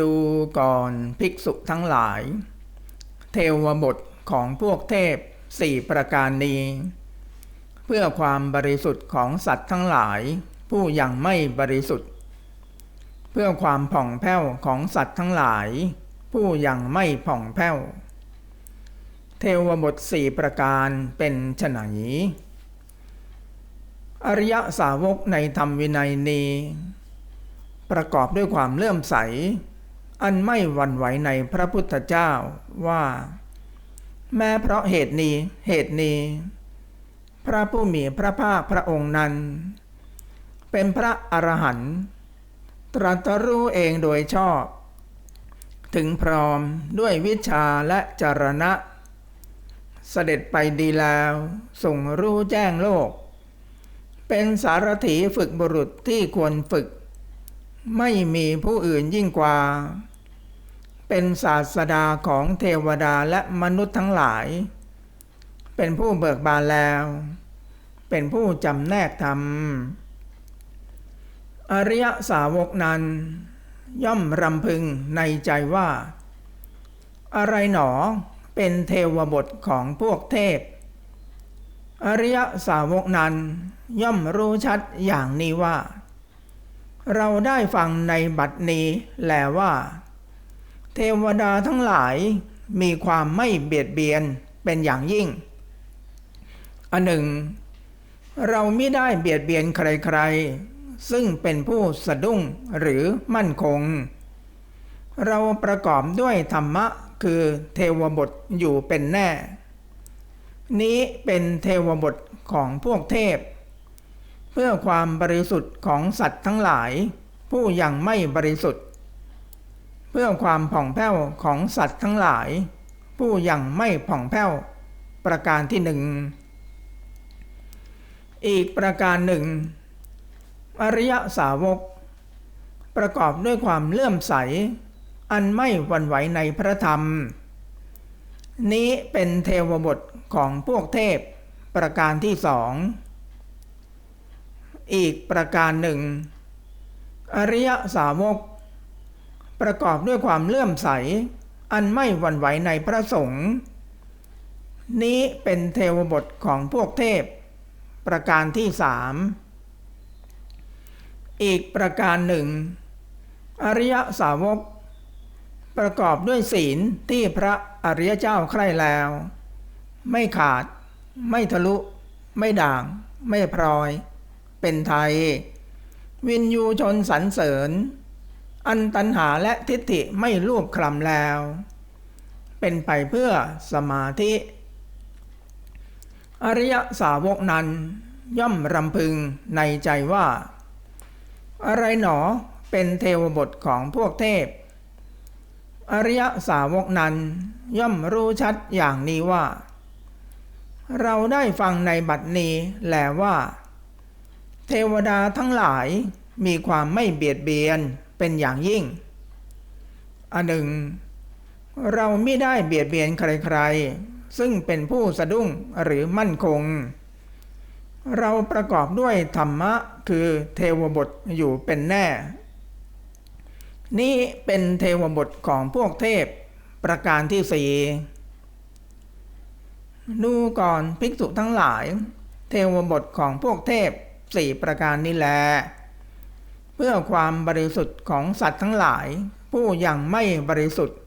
ดูก่อนภิกษุทั้งหลาย เทวบทของพวกเทพสี่ประการนี้ เพื่อความบริสุทธิ์ของสัตว์ทั้งหลาย ผู้ยังไม่บริสุทธิ์ เพื่อความผ่องแผ้วของสัตว์ทั้งหลาย ผู้ยังไม่ผ่องแผ้ว เทวบทสี่ประการเป็นฉนอริยสาวกในธรรมวินัยนี้ประกอบด้วยความเลื่อมใส อันไม่หวั่นไหวในพระพุทธเจ้าว่า แม้เพราะเหตุนี้เหตุนี้ พระผู้มีพระภาคพระองค์นั้น เป็นพระอรหันต์ตรัสรู้เองโดยชอบ ถึงพร้อมด้วยวิชาและจรณะ เสด็จไปดีแล้วส่งรู้แจ้งโลก เป็นสารถีฝึกบุรุษที่ควรฝึก ไม่มีผู้อื่นยิ่งกว่า เป็นศาสดาของเทวดาและมนุษย์ทั้งหลาย เป็นผู้เบิกบานแล้ว เป็นผู้จำแนกธรรม อริยสาวกนั้น ย่อมรำพึงในใจว่า อะไรหนอเป็นเทวบทของพวกเทพ อริยสาวกนั้นย่อมรู้ชัดอย่างนี้ว่า เราได้ฟังในบัดนี้แลว่า เทวดาทั้งหลายมีความไม่เบียดเบียนเป็นอย่างยิ่ง อันหนึ่ง เราไม่ได้เบียดเบียนใครๆ ซึ่งเป็นผู้สะดุ้งหรือมั่นคง เราประกอบด้วยธรรมะคือเทวบทอยู่เป็นแน่ นี้เป็นเทวบทของพวกเทพ พื่อความบริสุทธิ์ของสัตว์ทั้งหลาย ผู้ยังไม่บริสุทธิ์ เพื่อความผ่องแผ้วของสัตว์ทั้งหลาย ผู้ยังไม่ผ่องแผ้ว ประการที่หนึ่งอีกประการหนึ่ง อริยสาวก ประกอบด้วยความเลื่อมใส อันไม่หวั่นไหวในพระธรรม นี้เป็นเทวบทของพวกเทพประการที่สอง อีกประการหนึ่ง อริยสาวก ประกอบด้วยความเลื่อมใส อันไม่หวั่นไหวในพระสงฆ์นี้เป็นเทวบทของพวกเทพ ประการที่สามอีกประการหนึ่ง อริยสาวก ประกอบด้วยศีลที่พระอริยเจ้าใคร่แล้ว ไม่ขาด ไม่ทะลุ ไม่ด่าง ไม่พลอย เป็นไทย วินยูชนสรรเสริญ อันตันหาและทิฏฐิไม่รูปคลำแล้ว เป็นไปเพื่อสมาธิ อริยสาวกนั้นย่อมรำพึงในใจว่า อะไรหนอเป็นเทวบทของพวกเทพ อริยสาวกนั้นย่อมรู้ชัดอย่างนี้ว่า เราได้ฟังในบัดนี้แลว่า เทวดาทั้งหลายมีความไม่เบียดเบียนเป็นอย่างยิ่ง อันหนึ่ง เราไม่ได้เบียดเบียนใครๆ ซึ่งเป็นผู้สะดุ้งหรือมั่นคง เราประกอบด้วยธรรมะคือเทวบทอยู่เป็นแน่ นี่เป็นเทวบทของพวกเทพประการที่สี่ดูก่อนภิกษุทั้งหลาย เทวบทของพวกเทพ สี่ประการนี้แล เพื่อความบริสุทธิ์ของสัตว์ทั้งหลาย ผู้ยังไม่บริสุทธิ์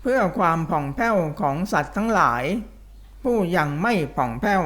เพื่อความผ่องแผ้วของสัตว์ทั้งหลาย ผู้ยังไม่ผ่องแผ้ว